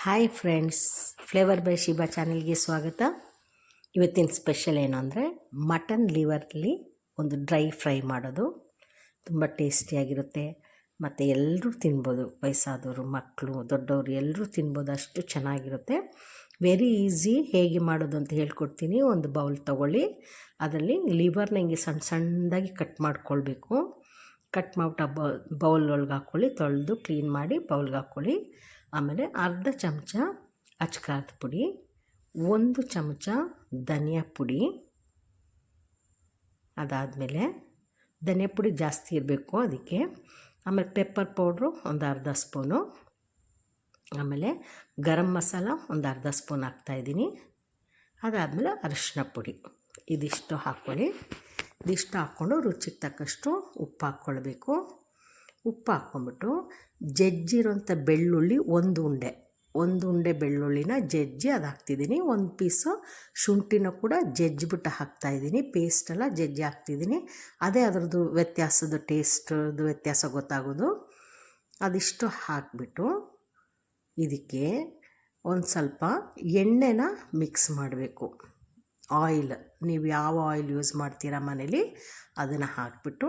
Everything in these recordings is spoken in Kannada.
Hi friends flavour by Shiba ಚಾನಲ್ಗೆ ಸ್ವಾಗತ. ಇವತ್ತಿನ ಸ್ಪೆಷಲ್ ಏನು ಅಂದರೆ ಮಟನ್ ಲಿವರ್ಲಿ ಒಂದು ಡ್ರೈ ಫ್ರೈ ಮಾಡೋದು. ತುಂಬ ಟೇಸ್ಟಿಯಾಗಿರುತ್ತೆ ಮತ್ತು ಎಲ್ಲರೂ ತಿನ್ಬೋದು. ವಯಸ್ಸಾದವರು ಮಕ್ಕಳು ದೊಡ್ಡವರು ಎಲ್ಲರೂ ತಿನ್ಬೋದು. ಅಷ್ಟು ಚೆನ್ನಾಗಿರುತ್ತೆ. ವೆರಿ ಈಸಿ ಹೇಗೆ ಮಾಡೋದು ಅಂತ ಹೇಳ್ಕೊಡ್ತೀನಿ. ಒಂದು ಬೌಲ್ ತೊಗೊಳ್ಳಿ. ಅದರಲ್ಲಿ ಲಿವರ್ನ ಹಿಂಗೆ ಸಣ್ಣ ಸಣ್ಣದಾಗಿ ಕಟ್ ಮಾಡ್ಕೊಳ್ಬೇಕು. ಕಟ್ ಮಾಡ್ಬಿಟ್ಟು ಬೌಲ್ ಒಳಗೆ ಹಾಕ್ಕೊಳ್ಳಿ, ತೊಳೆದು ಕ್ಲೀನ್ ಮಾಡಿ ಬೌಲ್ಗೆ ಹಾಕ್ಕೊಳ್ಳಿ. ಆಮೇಲೆ ಅರ್ಧ ಚಮಚ ಅಚ್ಕಾರದ ಪುಡಿ, ಒಂದು ಚಮಚ ಧನಿಯಾ ಪುಡಿ. ಅದಾದಮೇಲೆ ಧನಿಯಾ ಪುಡಿ ಜಾಸ್ತಿ ಇರಬೇಕು ಅದಕ್ಕೆ. ಆಮೇಲೆ ಪೆಪ್ಪರ್ ಪೌಡ್ರು ಒಂದು ಅರ್ಧ ಸ್ಪೂನು. ಆಮೇಲೆ ಗರಂ ಮಸಾಲ ಒಂದು ಅರ್ಧ ಸ್ಪೂನ್ ಹಾಕ್ತಾಯಿದ್ದೀನಿ ಅದಾದಮೇಲೆ ಅರಿಶಿನ ಪುಡಿ. ಇದಿಷ್ಟು ಹಾಕ್ಕೊಳ್ಳಿ. ಇದಿಷ್ಟು ಹಾಕ್ಕೊಂಡು ರುಚಿಗೆ ತಕ್ಕಷ್ಟು ಉಪ್ಪು ಹಾಕ್ಕೊಳ್ಬೇಕು. ಉಪ್ಪು ಹಾಕ್ಕೊಂಬಿಟ್ಟು ಜಜ್ಜಿರೋಂಥ ಬೆಳ್ಳುಳ್ಳಿ ಒಂದು ಉಂಡೆ. ಒಂದು ಉಂಡೆ ಬೆಳ್ಳುಳ್ಳಿನ ಜಜ್ಜಿ ಅದು ಹಾಕ್ತಿದ್ದೀನಿ. ಒಂದು ಪೀಸು ಶುಂಠಿನ ಕೂಡ ಜಜ್ಜಿಬಿಟ್ಟು ಹಾಕ್ತಾಯಿದ್ದೀನಿ ಪೇಸ್ಟೆಲ್ಲ ಜಜ್ಜಿ ಹಾಕ್ತಿದ್ದೀನಿ. ಅದೇ ಅದರದ್ದು ವ್ಯತ್ಯಾಸದ ಟೇಸ್ಟ್ದು ವ್ಯತ್ಯಾಸ ಗೊತ್ತಾಗೋದು. ಅದಿಷ್ಟು ಹಾಕಿಬಿಟ್ಟು ಇದಕ್ಕೆ ಒಂದು ಸ್ವಲ್ಪ ಎಣ್ಣೆನ ಮಿಕ್ಸ್ ಮಾಡಬೇಕು. ಆಯಿಲ್ ನೀವು ಯಾವ ಆಯಿಲ್ ಯೂಸ್ ಮಾಡ್ತೀರಾ ಮನೇಲಿ, ಅದನ್ನು ಹಾಕಿಬಿಟ್ಟು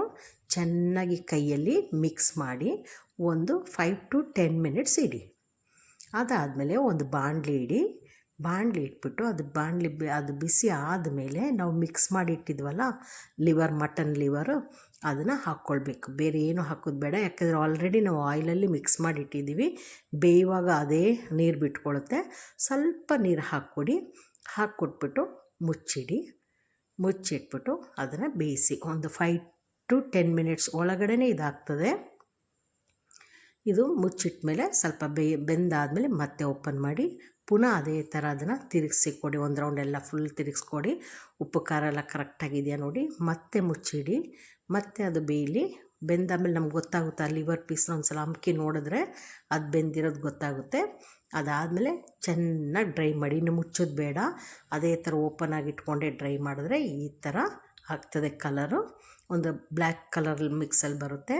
ಚೆನ್ನಾಗಿ ಕೈಯಲ್ಲಿ ಮಿಕ್ಸ್ ಮಾಡಿ ಒಂದು ಫೈವ್ ಟು ಟೆನ್ ಮಿನಿಟ್ಸ್ ಇಡಿ. ಅದಾದಮೇಲೆ ಒಂದು ಬಾಣಲಿ ಇಡಿ. ಬಾಣಲಿ ಇಟ್ಬಿಟ್ಟು ಅದು ಬಾಣಲಿ ಅದು ಬಿಸಿ ಆದಮೇಲೆ ನಾವು ಮಿಕ್ಸ್ ಮಾಡಿ ಇಟ್ಟಿದ್ವಲ್ಲ ಲಿವರ್ ಮಟನ್ ಲಿವರು ಅದನ್ನು ಹಾಕ್ಕೊಳ್ಬೇಕು. ಬೇರೆ ಏನು ಹಾಕೋದು ಬೇಡ, ಯಾಕೆಂದರೆ ಆಲ್ರೆಡಿ ನಾವು ಆಯಿಲಲ್ಲಿ ಮಿಕ್ಸ್ ಮಾಡಿ ಇಟ್ಟಿದ್ದೀವಿ. ಬೇಯುವಾಗ ಅದೇ ನೀರು ಬಿಟ್ಕೊಳ್ಳುತ್ತೆ ಸ್ವಲ್ಪ ನೀರು ಹಾಕ್ಕೊಡಿ. ಹಾಕ್ಕೊಟ್ಬಿಟ್ಟು ಮುಚ್ಚಿಡಿ. ಮುಚ್ಚಿಟ್ಬಿಟ್ಟು ಅದನ್ನು ಬೇಯಿಸಿ ಒಂದು ಫೈವ್ ಟು ಟೆನ್ ಮಿನಿಟ್ಸ್ ಒಳಗಡೆ ಇದಾಗ್ತದೆ. ಇದು ಮುಚ್ಚಿಟ್ಟ ಮೇಲೆ ಸ್ವಲ್ಪ ಬೇ, ಬೆಂದಾದಮೇಲೆ ಮತ್ತೆ ಓಪನ್ ಮಾಡಿ ಪುನಃ ಅದೇ ಥರ ಅದನ್ನು ತಿರುಗಿಸಿ ಕೊಡಿ ಒಂದು ರೌಂಡ್ ಎಲ್ಲ ಫುಲ್ ತಿರುಗಿಸ್ಕೊಡಿ. ಉಪ್ಪು, ಖಾರ ಎಲ್ಲ ಕರೆಕ್ಟಾಗಿದೆಯಾ ನೋಡಿ. ಮತ್ತೆ ಮುಚ್ಚಿಡಿ. ಮತ್ತೆ ಅದು ಬೇಯಲಿ. ಬೆಂದಾದಮೇಲೆ ನಮ್ಗೆ ಗೊತ್ತಾಗುತ್ತೆ ಆ ಲಿವರ್ ಪೀಸ್ನ ಒಂದು ಸಲ ಅಮ್ಕಿ ನೋಡಿದ್ರೆ ಅದು ಬೆಂದಿರೋದು ಗೊತ್ತಾಗುತ್ತೆ. ಅದಾದಮೇಲೆ ಚೆನ್ನಾಗಿ ಡ್ರೈ ಮಾಡಿ, ಇನ್ನು ಮುಚ್ಚೋದು ಬೇಡ. ಅದೇ ಥರ ಓಪನ್ ಆಗಿ ಇಟ್ಕೊಂಡೆ ಡ್ರೈ ಮಾಡಿದ್ರೆ ಈ ಥರ ಆಗ್ತದೆ ಕಲರು. ಒಂದು ಬ್ಲ್ಯಾಕ್ ಕಲರ್ ಮಿಕ್ಸಲ್ಲಿ ಬರುತ್ತೆ.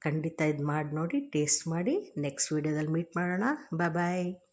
ಖಂಡಿತ ಇದು ಮಾಡಿ ನೋಡಿ, ಟೇಸ್ಟ್ ಮಾಡಿ. ನೆಕ್ಸ್ಟ್ ವೀಡಿಯೋದಲ್ಲಿ ಮೀಟ್ ಮಾಡೋಣ. ಬಾಯ್ ಬಾಯ್